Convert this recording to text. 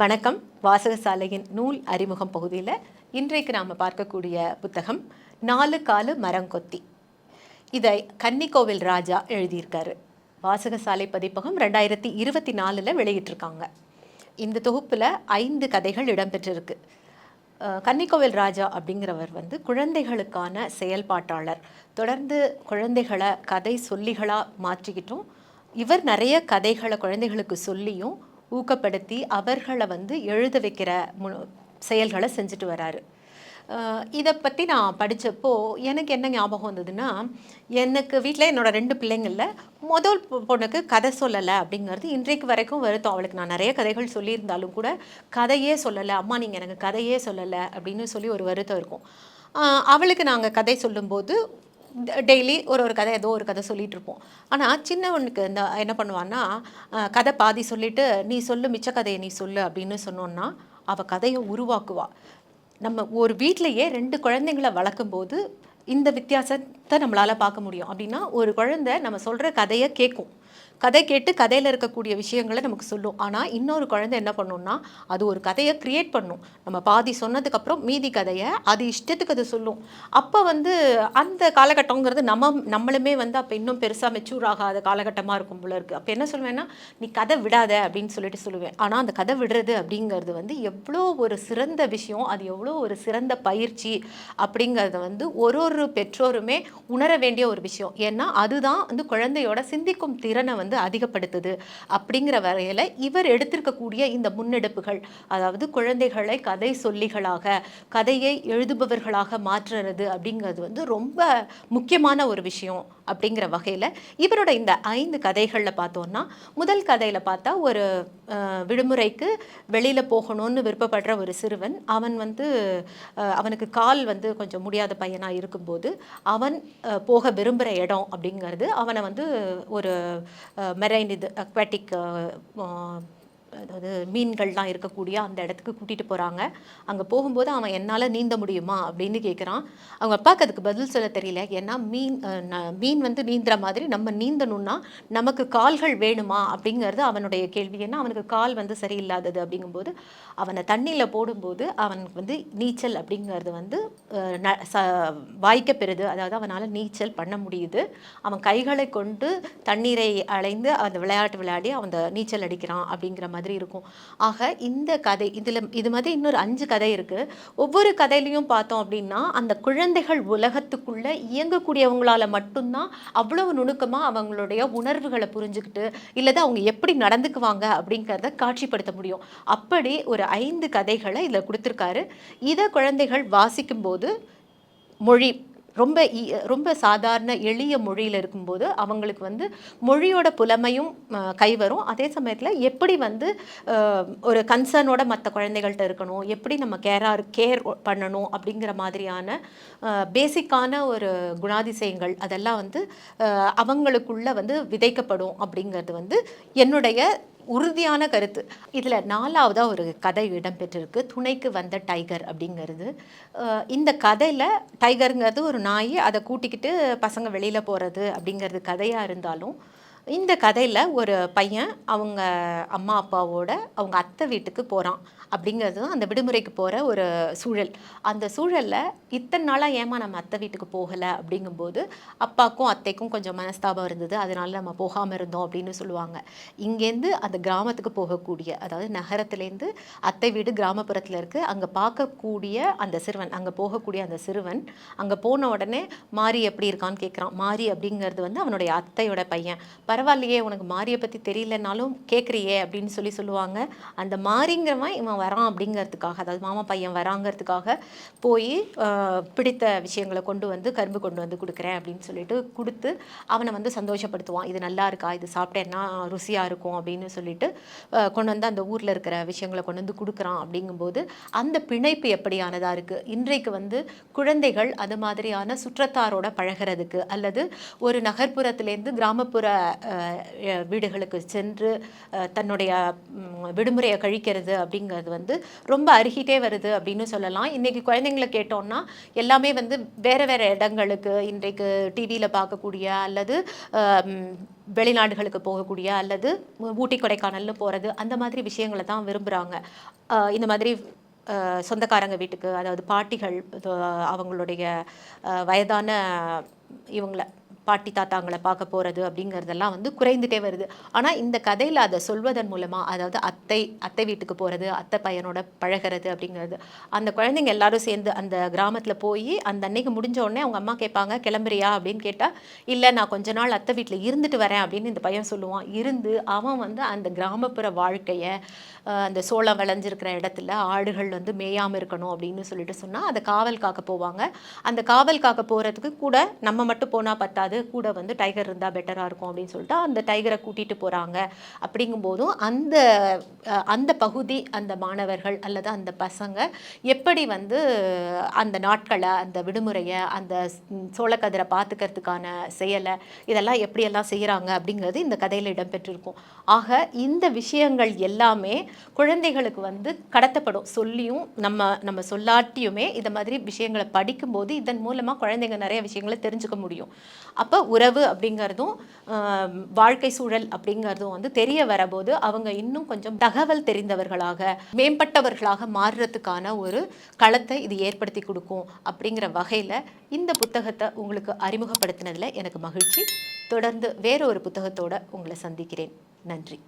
வணக்கம். வாசகசாலையின் நூல் அறிமுகம் பகுதியில் இன்றைக்கு நாம் பார்க்கக்கூடிய புத்தகம் நாலு காலு மரங்கொத்தி இதை கன்னிக்கோவில் ராஜா எழுதியிருக்காரு. வாசகசாலை பதிப்பகம் ரெண்டாயிரத்தி இருபத்தி நாலில் வெளியிட்டிருக்காங்க. இந்த தொகுப்பில் ஐந்து கதைகள் இடம்பெற்றிருக்கு. கன்னிக்கோவில் ராஜா அப்படிங்கிறவர் வந்து குழந்தைகளுக்கான செயல்பாட்டாளர். தொடர்ந்து குழந்தைகளை கதை சொல்லிகளாக மாற்றிக்கிட்டும். இவர் நிறைய கதைகளை குழந்தைகளுக்கு சொல்லியும் ஊக்கப்படுத்தி அவர்களை வந்து எழுத வைக்கிற மு செயல்களை செஞ்சுட்டு வராரு. இதை பற்றி நான் படித்தப்போ எனக்கு என்ன ஞாபகம் வந்ததுன்னா எனக்கு வீட்டில் என்னோட ரெண்டு பிள்ளைங்களில் முதல் பொ- பொண்ணுக்கு கதை சொல்லலை அப்படிங்கிறது இன்றைக்கு வரைக்கும் வருத்தம். அவளுக்கு நான் நிறைய கதைகள் சொல்லியிருந்தாலும் கூட கதையே சொல்லலை. அம்மா நீங்கள் எனக்கு கதையே சொல்லலை அப்படின்னு சொல்லி ஒரு வருத்தம் இருக்கும். அவளுக்கு நாங்கள் கதை சொல்லும்போது டெய்லி ஒரு ஒரு கதை ஏதோ ஒரு கதை சொல்லிட்டு இருப்போம் ஆனால் சின்னவனுக்கு இந்த என்ன பண்ணுவான்னா கதை பாதி சொல்லிட்டு நீ சொல்லு மிச்ச கதையை நீ சொல்லு அப்படின்னு சொன்னோன்னா அவள் கதையை உருவாக்குவா. நம்ம ஒரு வீட்டிலையே ரெண்டு குழந்தைங்கள வளர்க்கும்போது இந்த வித்தியாசத்தை நம்மளால் பார்க்க முடியும். அப்படின்னா ஒரு குழந்தை நம்ம சொல்கிற கதையை கேட்கும் கதை கேட்டு கதையில் இருக்கக்கூடிய விஷயங்களை நமக்கு சொல்லும். ஆனால் இன்னொரு குழந்தை என்ன பண்ணும்னா அது ஒரு கதையை க்ரியேட் பண்ணும். நம்ம பாதி சொன்னதுக்கப்புறம் மீதி கதையை அது இஷ்டத்துக்கு அது சொல்லும். அப்போ வந்து அந்த காலகட்டங்கிறது நம்ம நம்மளுமே வந்து அப்போ இன்னும் பெருசாக மெச்சூர் ஆகாத காலகட்டமாக இருக்கும் போல இருக்குது அப்போ என்ன சொல்லுவேன்னா நீ கதை விடாத அப்படின்னு சொல்லிட்டு சொல்லுவேன். ஆனால் அந்த கதை விடுறது அப்படிங்கிறது வந்து எவ்வளோ ஒரு சிறந்த விஷயம் அது எவ்வளோ ஒரு சிறந்த பயிற்சி அப்படிங்கிறத வந்து ஒரு ஒரு பெற்றோருமே உணர வேண்டிய ஒரு விஷயம். ஏன்னா அதுதான் வந்து குழந்தையோட சிந்திக்கும் திறனை வந்து அதிகப்படுத்துது அப்படிங்கிற வகையில் இவர் எடுத்திருக்கக்கூடிய இந்த முன்னெடுப்புகள் அதாவது குழந்தைகளை கதை சொல்லிகளாக கதையை எழுதுபவர்களாக மாற்றுறது அப்படிங்கிறது வந்து ரொம்ப முக்கியமான ஒரு விஷயம் அப்படிங்கிற வகையில் இவரோட இந்த ஐந்து கதைகளில் பார்த்தோன்னா முதல் கதையில் பார்த்தா ஒரு விடுமுறைக்கு வெளியில் போகணும்னு விருப்பப்படுற ஒரு சிறுவன் அவன் வந்து அவனுக்கு கால் வந்து கொஞ்சம் முடியாத பையனாக இருக்கும்போது அவன் போக விரும்புகிற இடம் அப்படிங்கிறது அவனை வந்து ஒரு marine aquatic அதாவது மீன்கள்லாம் இருக்கக்கூடிய அந்த இடத்துக்கு கூட்டிகிட்டு போகிறாங்க அங்கே போகும்போது அவன் என்னால் நீந்த முடியுமா? அப்படின்னு கேட்குறான் அவங்க அப்பாவுக்கு அதுக்கு பதில் சொல்ல தெரியல. ஏன்னா மீன் மீன் வந்து நீந்துற மாதிரி நம்ம நீந்தணும்னா நமக்கு கால்கள் வேணுமா? அப்படிங்கிறது அவனுடைய கேள்வி. ஏன்னா அவனுக்கு கால் வந்து சரியில்லாதது அப்படிங்கும்போது அவனை தண்ணியில் போடும்போது அவனுக்கு வந்து நீச்சல் அப்படிங்கிறது வந்து ந- ச வாய்க்க பெறுது. அதாவது அவனால் நீச்சல் பண்ண முடியுது. அவன் கைகளை கொண்டு தண்ணீரை அலைந்து அந்த விளையாட்டு விளையாடி அவன் நீச்சல் அடிக்கிறான் அப்படிங்கிற மாதிரி இருக்கும். ஆக இந்த கதை இதில் இது மாதிரி இன்னொரு அஞ்சு கதை இருக்குது ஒவ்வொரு கதையிலையும் பார்த்தோம் அப்படின்னா அந்த குழந்தைகள் உலகத்துக்குள்ளே இயங்கக்கூடியவங்களால மட்டும்தான் அவ்வளவு நுணுக்கமாக அவங்களுடைய உணர்வுகளை புரிஞ்சுக்கிட்டு இல்லது அவங்க எப்படி நடந்துக்குவாங்க அப்படிங்கிறத காட்சிப்படுத்த முடியும். அப்படி ஒரு ஐந்து கதைகளை இதில் கொடுத்துருக்காரு. இதை குழந்தைகள் வாசிக்கும்போது மொழி ரொம்ப ஈ- ரொம்ப சாதாரண எளிய மொழியில் இருக்கும்போது அவங்களுக்கு வந்து மொழியோட புலமையும் கைவரும். அதே சமயத்தில் எப்படி வந்து ஒரு கன்சர்னோட மற்ற குழந்தைகள்கிட்ட இருக்கணும் எப்படி நம்ம கேராக கேர் பண்ணணும் அப்படிங்கிற மாதிரியான பேசிக்கான ஒரு குணாதிசயங்கள் அதெல்லாம் வந்து அவங்களுக்குள்ள வந்து விதைக்கப்படும் அப்படிங்கிறது வந்து என்னுடைய உறுதியான கருத்து. இதில் நாலாவதாக ஒரு கதை இடம்பெற்றிருக்கு. துணைக்கு வந்த டைகர் அப்படிங்கிறது. இந்த கதையில் டைகருங்கிறது ஒரு நாய் அதை கூட்டிக்கிட்டு பசங்க வெளியில் போகிறது அப்படிங்கிறது கதையாக இருந்தாலும் இந்த கதையில் ஒரு பையன் அவங்க அம்மா அப்பாவோட அவங்க அத்தை வீட்டுக்கு போகிறான் அப்படிங்கிறது அந்த விடுமுறைக்கு போகிற ஒரு சூழல். அந்த சூழலில் இத்தனை நாளாக ஏமா நம்ம அத்தை வீட்டுக்கு போகலை அப்படிங்கும்போது அப்பாக்கும் அத்தைக்கும் கொஞ்சம் மனஸ்தாபம் இருந்தது. அதனால நம்ம போகாமல் இருந்தோம் அப்படின்னு சொல்லுவாங்க. இங்கேருந்து அந்த கிராமத்துக்கு போகக்கூடிய அதாவது நகரத்துலேருந்து அத்தை வீடு கிராமப்புறத்தில் இருக்குது அங்கே பார்க்கக்கூடிய அந்த சிறுவன் அங்கே போகக்கூடிய அந்த சிறுவன் அங்கே போன உடனே மாரி எப்படி இருக்கான்னு கேட்குறான் மாறி அப்படிங்கிறது வந்து அவனுடைய அத்தையோட பையன். பரவாயில்லையே உனக்கு மாரியை பற்றி தெரியலனாலும் கேட்குறியே அப்படின்னு சொல்லி சொல்லுவாங்க. அந்த மாரிங்கிறவன் இவன் வரான் அப்படிங்கிறதுக்காக அதாவது மாமா பையன் வராங்கிறதுக்காக போய் பிடித்த விஷயங்களை கொண்டு வந்து கரும்பு கொண்டு வந்து கொடுக்குறேன் அப்படின்னு சொல்லிட்டு கொடுத்து அவனை வந்து சந்தோஷப்படுத்துவான். இது நல்லா இருக்கா? இது சாப்பிட்டேன்னா ருசியாக இருக்கும்? அப்படின்னு சொல்லிட்டு கொண்டு வந்து அந்த ஊரில் இருக்கிற விஷயங்களை கொண்டு வந்து கொடுக்குறான் அப்படிங்கும்போது அந்த பிணைப்பு எப்படியானதாக இருக்குது இன்றைக்கு வந்து குழந்தைகள் அது மாதிரியான சுற்றத்தாரோட பழகிறதுக்கு அல்லது ஒரு நகர்ப்புறத்துலேருந்து கிராமப்புற வீடுகளுக்கு சென்று தன்னுடைய விடுமுறையை கழிக்கிறது அப்படிங்கிறது வந்து ரொம்ப அருகிட்டே வருது அப்படின்னு சொல்லலாம். இன்றைக்கி குழந்தைங்களை கேட்டோம்னா எல்லாமே வந்து வேறு வேறு இடங்களுக்கு இன்றைக்கு டிவியில் பார்க்கக்கூடிய அல்லது வெளிநாடுகளுக்கு போகக்கூடிய அல்லது ஊட்டி கொடைக்கானல்னு போகிறது அந்த மாதிரி விஷயங்களை தான் விரும்புகிறாங்க இந்த மாதிரி சொந்தக்காரங்க வீட்டுக்கு அதாவது பாட்டிகள் அவங்களுடைய வயதான இவங்களை பாட்டி தாத்தாங்களை பார்க்க போகிறது அப்படிங்கிறதெல்லாம் வந்து குறைந்துட்டே வருது. ஆனால் இந்த கதையில் அதை சொல்வதன் மூலமாக அதாவது அத்தை அத்தை வீட்டுக்கு போகிறது அத்தை பையனோட பழகிறது அப்படிங்கிறது அந்த குழந்தைங்க எல்லாரும் சேர்ந்து அந்த கிராமத்தில் போய் அந்த அன்னைக்கு முடிஞ்ச உடனே அவங்க அம்மா கேட்பாங்க கிளம்புறியா? அப்படின்னு கேட்டால் இல்லை நான் கொஞ்ச நாள் அத்தை வீட்டில் இருந்துட்டு வரேன் அப்படின்னு இந்த பையன் சொல்லுவான். இருந்து அவன் வந்து அந்த கிராமப்புற வாழ்க்கையை அந்த சோளம் விளைஞ்சிருக்கிற இடத்துல ஆடுகள் வந்து மேயாமல் இருக்கணும் அப்படின்னு சொல்லிட்டு சொன்னால் அதை காவல் காக்க போவாங்க. அந்த காவல் காக்க போகிறதுக்கு கூட நம்ம மட்டும் போனால் பத்தாது. கூட வந்து டைகர் இருந்தால் பெட்டராக இருக்கும் அப்படின்னு சொல்லிட்டு அந்த டைகரை கூட்டிகிட்டு போகிறாங்க அப்படிங்கும்போதும் அந்த அந்த பகுதி அந்த மாணவர்கள் அல்லது அந்த பசங்க எப்படி வந்து அந்த நாட்களை அந்த விடுமுறையை அந்த சோளக்கதிரை பார்த்துக்கிறதுக்கான செயலை இதெல்லாம் எப்படியெல்லாம் செய்கிறாங்க அப்படிங்கிறது இந்த கதையில் இடம்பெற்றிருக்கும். ஆக இந்த விஷயங்கள் எல்லாமே குழந்தைகளுக்கு வந்து கடத்தப்படும். சொல்லியும் நம்ம நம்ம சொல்லாட்டியுமே இந்த மாதிரி விஷயங்களை படிக்கும்போது இதன் மூலமாக குழந்தைங்க நிறைய விஷயங்களை தெரிஞ்சுக்க முடியும். அப்போ உறவு அப்படிங்கிறதும் வாழ்க்கை சூழல் அப்படிங்கிறதும் வந்து தெரிய வரபோது அவங்க இன்னும் கொஞ்சம் தகவல் தெரிந்தவர்களாக மேம்பட்டவர்களாக மாறுறதுக்கான ஒரு களத்தை இது ஏற்படுத்தி கொடுக்கும் அப்படிங்கிற வகையில் இந்த புத்தகத்தை உங்களுக்கு அறிமுகப்படுத்தினதில் எனக்கு மகிழ்ச்சி. தொடர்ந்து வேறொரு ஒரு உங்களை சந்திக்கிறேன். நன்றி.